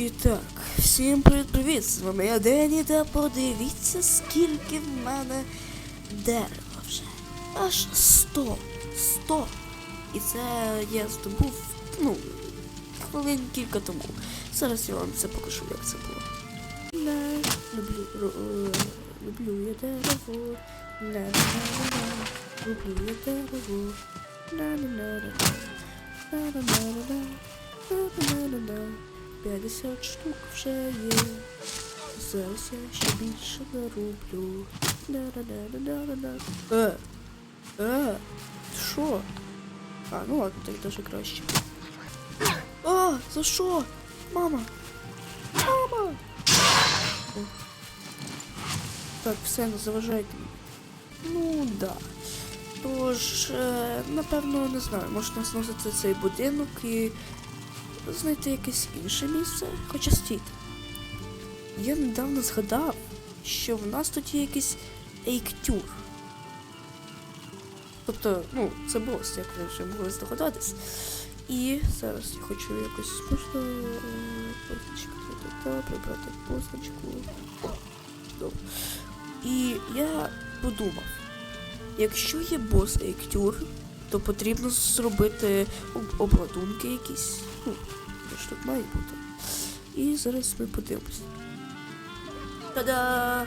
І так, всім привіт-привіт! З вами я Дені, та подивіться, скільки в мене дерева вже. Аж 100. 100. І це я здобув, ну, хвилин кілька тому. Зараз я вам це покажу, як це було. Не, люблю, ро- е, люблю я дерево. Не, не, не, люблю я дерево. На-на-на-на. На-на-на-на-на. На-на-на-на-на. 50 штук вже є. Зараз я ще більше нароблю. На-на-на-на-на-на. Е! Е! Що? А, ну ладно, так даже краще. А, за що? Мама! Мама! О. Так, все, не заважайте. Ну, да. Тож, е, напевно, не знаю, можна зносити цей будинок і знайти якесь інше місце. Хоча стійте. Я недавно згадав, що в нас тут є якийсь ейктюр. Тобто, ну, це бос, як ви вже могли здогадатись. І зараз я хочу якось можна е, прибрати позначку. Добре. І я подумав, якщо є бос ейктюр, то потрібно зробити об- обладунки якісь. Ну, ж тут має бути. І зараз ми подивимось. Та-да!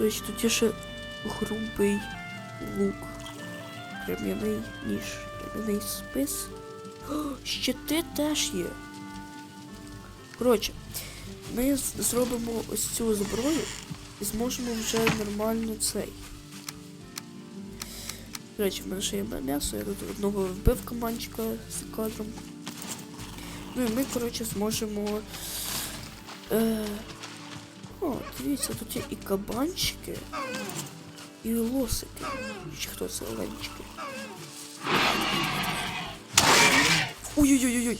Речі, тут є ще грубий лук. Крем'яний ніж, крем'яний спис. О, щити теж є. Коротше, ми зробимо ось цю зброю і зможемо вже нормально цей. До речі, в мене ще є м'ясо, я тут одного вбив команчика з кадром. Ну і ми, коротше, зможемо. Е... О, дивіться, тут є і кабанчики, і лосики. Чи хто це оленчики? Ой-ой-ой-ой!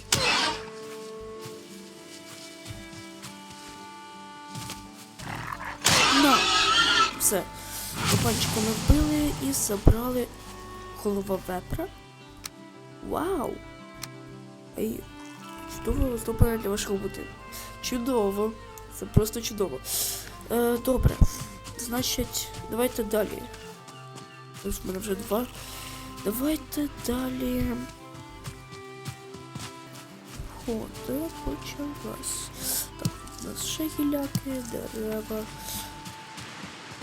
На! Все. Кабанчика ми вбили і забрали голова вепра. Вау! Ей, чудово зроблено для вашого будинку. Чудово. Це просто чудово. Е, добре. Значить, давайте далі. Ось в мене вже два. Давайте далі. Хода почалась. Так, у нас ще гіляки, дерева.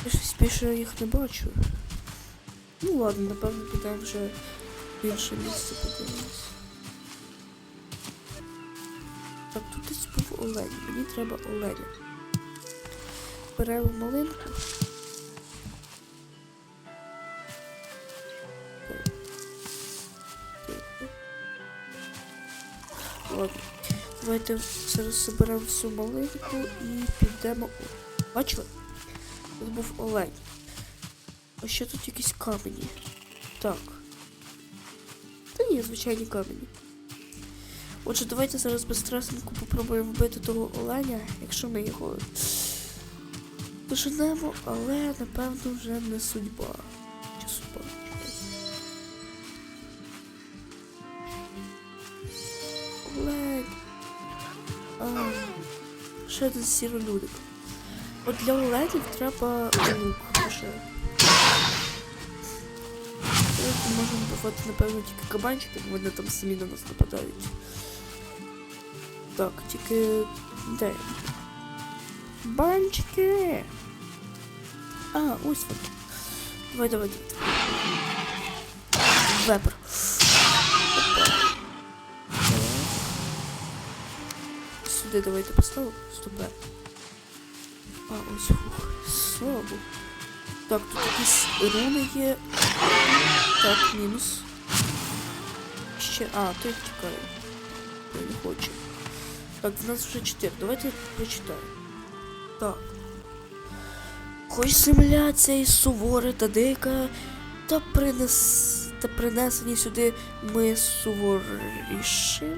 Я щось більше їх не бачу. Ну ладно, напевно, підемо вже в інше місце подивимось. Так, тут десь був олень. Мені треба оленя. Беремо малинку. Ладно. Давайте зараз заберемо всю малинку і підемо. Бачили? Тут був олень. А ще тут якісь камені. Так. Та ні, звичайні камені. Отже, давайте зараз безстресненько попробуємо вбити того оленя, якщо ми його доженемо, але напевно вже не судьба. Чи судьба? Олень. А, ще один сіролюдик. От для оленів треба лук. Ми можемо бувати, напевно, тільки кабанчики, бо вони там самі на нас нападають. Так, тільки де? Банчики! А, ось вони. Давай, давай, давай. Вепр. Сюди давайте поставимо. Стопе. А, ось фух. Слава Богу. Так, тут якісь руни є. Так, мінус. Ще. А, той тікає. Той не хоче. Так, в нас вже 4. Давайте прочитаємо. Так. Хоч земля ця і сувора та дика, та принес та принесені сюди ми суворішими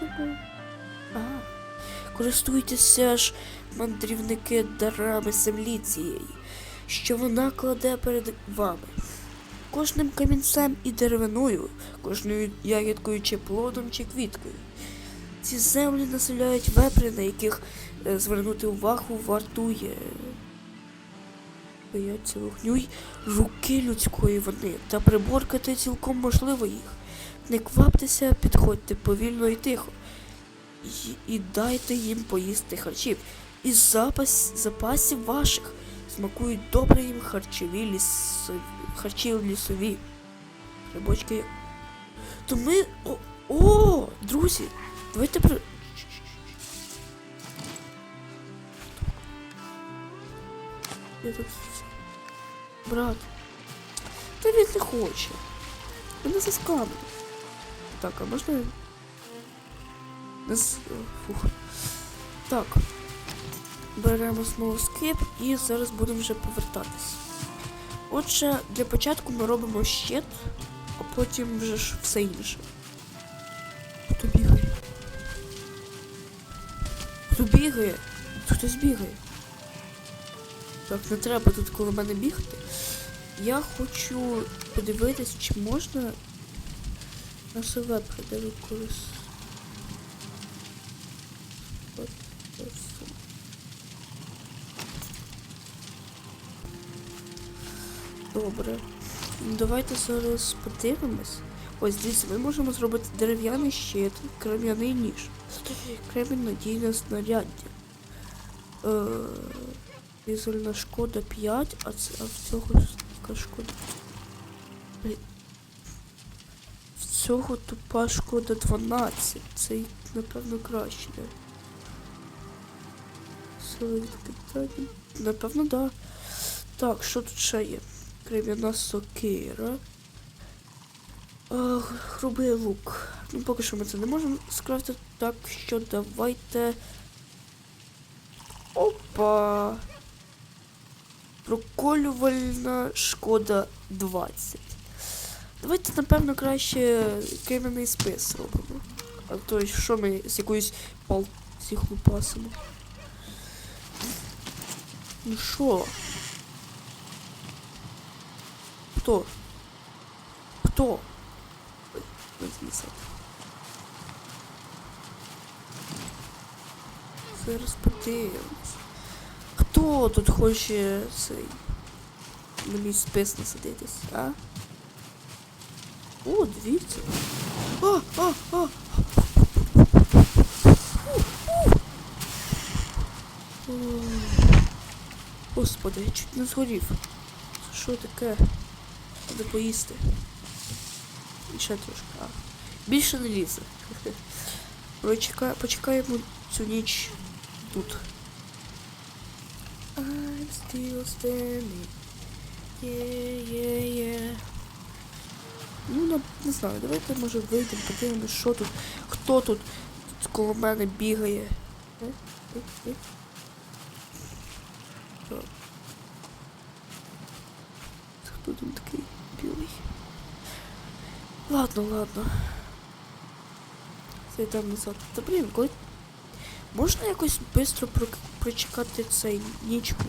будемо. А, користуйтеся ж, мандрівники, дарами землі цієї, що вона кладе перед вами. Кожним камінцем і деревиною, кожною ягідкою чи плодом чи квіткою. Ці землі населяють вепри, на яких е, звернути увагу вартує. Бояться вогню руки людської вони, та приборкати цілком можливо їх. Не кваптеся, підходьте повільно і тихо. І, і дайте їм поїсти харчів. Із запас, запасів ваших смакують добре їм харчові лісові, харчі лісові. Рибочки. То ми. О, о друзі! Давайте при. Я тут. Брат. Та він не хоче. Мене заскамили. Так, а можна. Фух. Так. Беремо знову скип і зараз будемо вже повертатись. Отже, для початку ми робимо щит, а потім вже ж все інше. Хто бігає? Бігає? Хтось бігає. Так, не треба тут коло мене бігти. Я хочу подивитись, чи можна на себе придавити колись. Добре. Ну, Давайте зараз подивимось. Ось дивіться, ми можемо зробити дерев'яний щит, крем'яний ніж. Кремінь надійне знаряддя. Е, Візуальна шкода 5, а, це, а в цього шкода? В цього тупа шкода 12. Це напевно краще, да? Напевно, да. Так, що тут ще є? Крем'яна сокира. Е, грубий лук. Ну, поки що ми це не можемо скрафтити, так що давайте. Опа. Проколювальна шкода 20. Давайте, напевно, краще крем'яний спис зробимо. А то що ми з якоюсь пал всіх лупасимо. Ну що? Хто? Хто? Знесет. Зараз подивимось. Хто тут хоче цей на мій спис а? О, дивіться. А, а. О, Господи, я чуть не згорів. Це Що таке? Треба поїсти. І ще трошки. Більше не лізе. Почекаємо, почекаємо цю ніч тут. I'm still standing. Yeah, yeah, yeah. Ну, не знаю, давайте може вийдемо, подивимось, що тут. Хто тут, коло мене бігає. Хто там такий білий? Ладно, ладно. Це там назад. Та блін, коли Можна якось швидко прочекати цей нічку?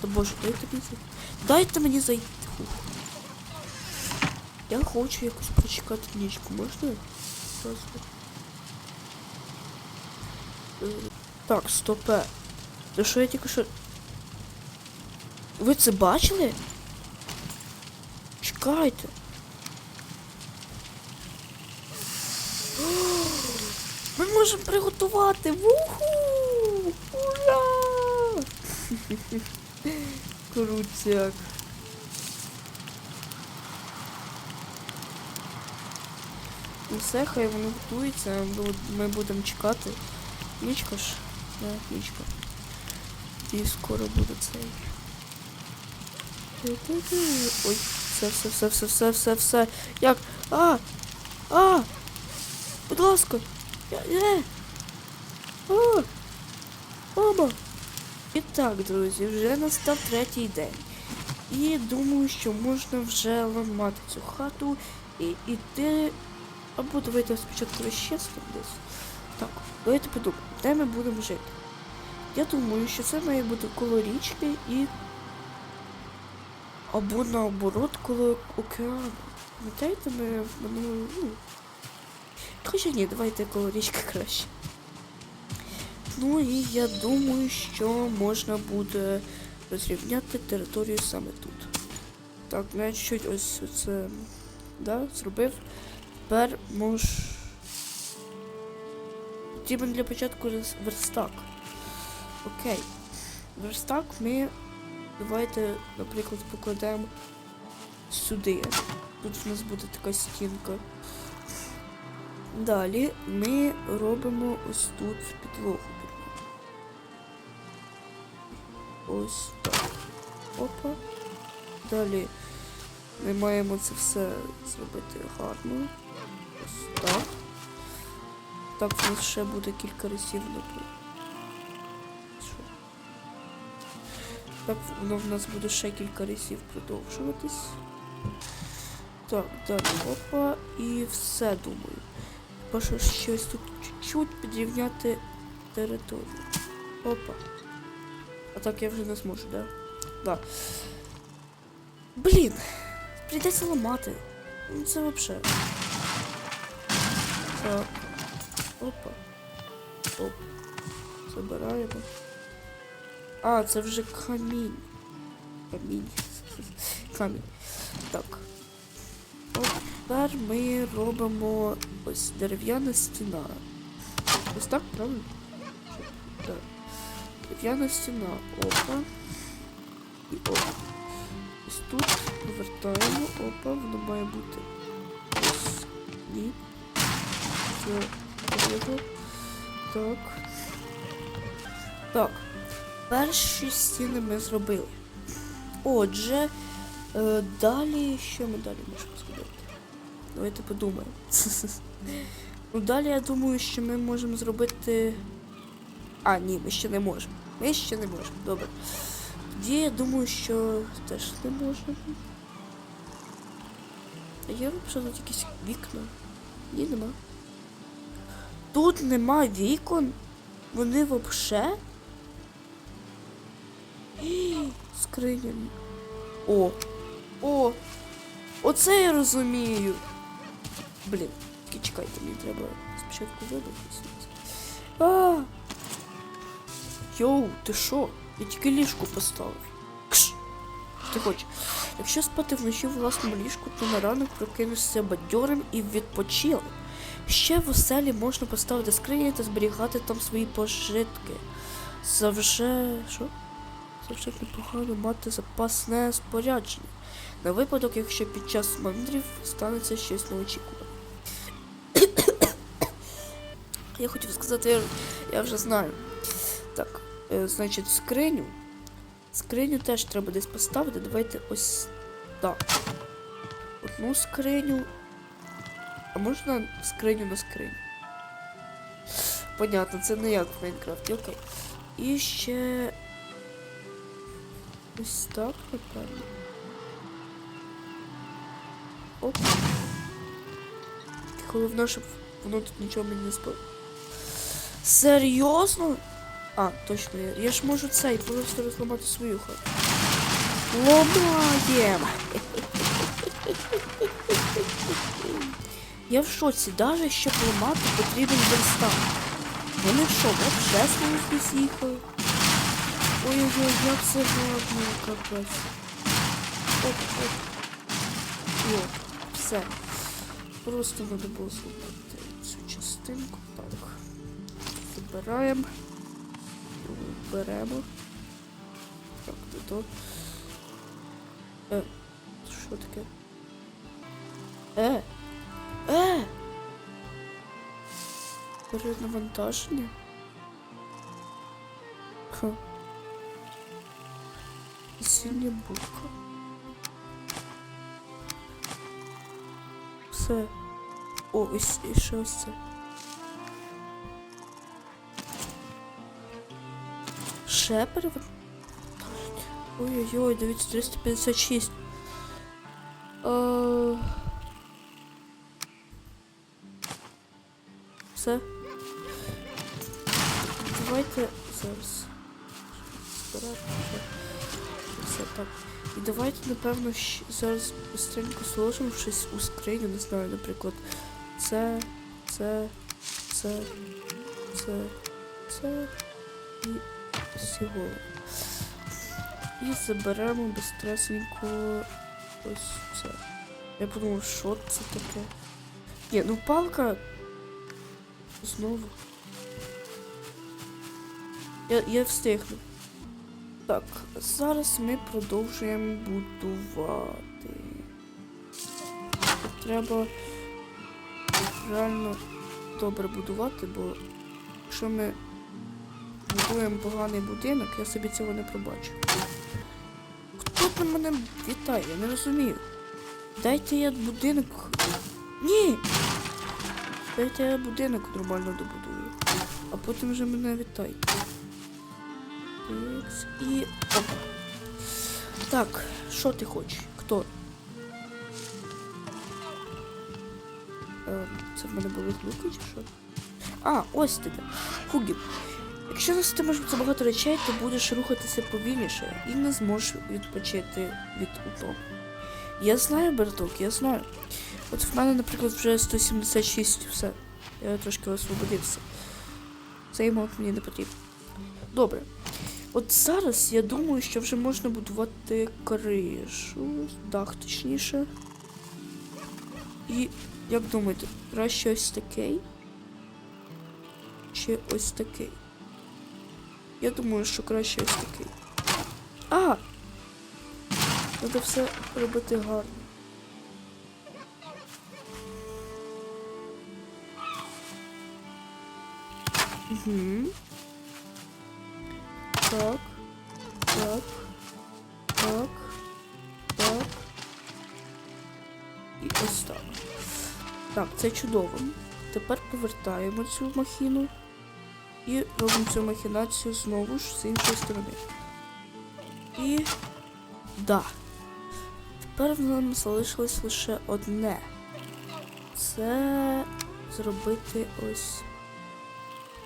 Та боже, дайте мені зайти. Дайте мені зайти. Я хочу якось прочекати нічку, можна? Просто. Е, Так, стопе. Та що я тільки що. Ви це бачили? Чекайте. Ми можемо приготувати. Вуху! Ура! Крутяк. Ну все, хай воно готується, ми будемо чекати. Нічка ж. Да, нічка. І скоро буде цей. Ой, все, все, все, все, все, все, все. Як? А! А! Будь ласка! Е! А! Мама! І так, друзі, вже настав третій день. І думаю, що можна вже ламати цю хату і йти. Або давайте спочатку розчистимо десь. Так, давайте подумаємо, де ми будемо жити. Я думаю, що це має бути коло річки і. Або наоборот коло океану. Пам'ятаєте, ми в. Ну, Хоча ні, давайте коло річки краще. Ну і я думаю, що можна буде розрівняти територію саме тут. Так, ну я чуть-чуть ось це да, зробив. Тепер мож. Потрібен для початку верстак. Окей. Верстак ми давайте, наприклад, покладемо сюди. Тут в нас буде така стінка. Далі ми робимо ось тут підлогу. Ось так. Опа. Далі ми маємо це все зробити гарно. Ось так. Так, в нас ще буде кілька разів. Що? Так, воно в нас буде ще кілька разів продовжуватись. Так, далі опа. І все думаю. Бажаю щось тут чуть-чуть підрівняти територію. Опа. А так я вже не зможу, да? Да. Блін! Прийдеться ламати. Ну це вообще. Так. Опа. Оп. Забираємо. А, це вже камінь. Камінь. Камінь. Так. Тепер ми робимо ось дерев'яна стіна. Ось так, правильно? Так. Дерев'яна стіна. Опа. І опа. Ось тут повертаємо. Опа, воно має бути. Ось. Ні. Це. Так. Так. Перші стіни ми зробили. Отже, е, далі що ми далі можемо зробити? Давайте подумаємо. ну далі я думаю, що ми можемо зробити. А, ні, ми ще не можемо. Ми ще не можемо. Добре. Тоді я думаю, що теж не можемо. А є взагалі тут якісь вікна? Ні, нема. Тут нема вікон. Вони взагалі. Скриня. О! О! Оце я розумію. Блін, чекайте, мені треба спочатку видихнутися. А! Йоу, ти що? Я тільки ліжку поставив. Кш! Ти хочеш. Якщо спати вночі в власному ліжку, то на ранок прокинешся бадьорим і відпочилим. Ще в оселі можна поставити скрині та зберігати там свої пожитки. Завжди. Що? Завжди непогано мати запасне спорядження. На випадок, якщо під час мандрів станеться щось неочікуване. Я хотів сказати, я, вже знаю. Так, е, значить, скриню. Скриню теж треба десь поставити. Давайте ось так. Одну скриню. А можна скриню на скриню? Понятно, це не як в Майнкрафті, окей. І ще. Ось так, напевно. Оп. Головне, щоб воно тут нічого мені не спало. Серйозно? А, точно, я, я ж можу цей просто розламати свою хату. Ломаєм! Я в шоці, навіть щоб ламати потрібен верстак. Вони що, вообще свою з'їхали? Ой-ой-ой, як це гарно, капець. Оп, оп. О, все. Просто треба було зробити цю частинку. Так. Забираємо. Беремо. Так, то то. Е, що таке? Е! Е! Перенавантаження? Ха. Синя булка. Все. Ось і ще це. Ще. Ой-ой-ой, дивіться, 356. Е... Все. Давайте зараз. Все так. І давайте, напевно, зараз быстренько сложимо щось у скриню, не знаю, наприклад, це це, це, це, це і всього. І заберемо безстресенько ось це. Я подумав, що це таке. Ні, ну палка. Знову. Я, я встигну. Так, зараз ми продовжуємо будувати. Треба реально добре будувати, бо якщо ми будуємо поганий будинок, я собі цього не пробачу. Хто там мене вітає? Я не розумію. Дайте я будинок. Ні! Дайте я будинок нормально добудую. А потім вже мене вітайте. І. Оп. Так, що ти хочеш? Хто? Ем, це в мене були глюки чи що? А, ось ти де. Якщо настимеш забагато речей, то будеш рухатися повільніше і не зможеш відпочити від утоми. Я знаю, браток, я знаю. От в мене, наприклад, вже 176, все. Я трошки освободився. Цей мод мені не потрібен. Добре. От зараз я думаю, що вже можна будувати кришу, дах точніше. І як думаєте, краще ось такий? Чи ось такий? Я думаю, що краще ось такий. А! Треба все робити гарно. Угу. Так. Так. Так. Так. І ось так. Так, це чудово. Тепер повертаємо цю махіну і робимо цю махінацію знову ж з іншої сторони. І. Да. Тепер нам залишилось лише одне. Це зробити ось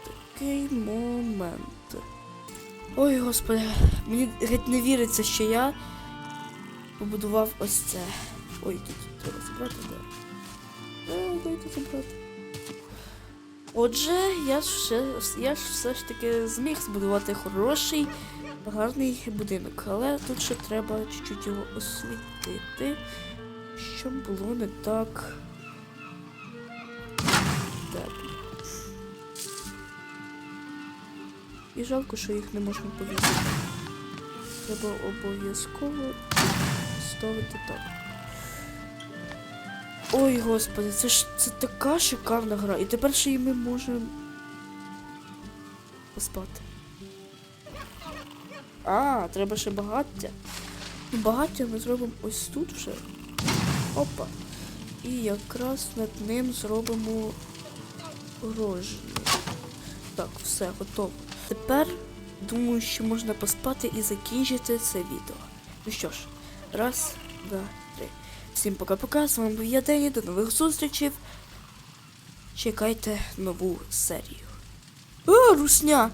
такий момент. Ой, господи, мені геть не віриться, що я побудував ось це. Ой, тут треба забрати, де? Е, дайте забрати. Отже, я все, я все ж таки зміг збудувати хороший, гарний будинок, але тут ще треба чуть-чуть його освітити, щоб було не так. Так. І жалко, що їх не можна повісити. Треба обов'язково ставити так. Ой, господи, це ж це така шикарна гра. І тепер ще й ми можемо поспати. А, треба ще багаття. Ну, багаття ми зробимо ось тут вже. Опа. І якраз над ним зробимо рожі. Так, все, готово. Тепер думаю, що можна поспати і закінчити це відео. Ну що ж, раз, два. Всім пока-пока. З вами був я Дені. До нових зустрічей. Чекайте нову серію. О, русня!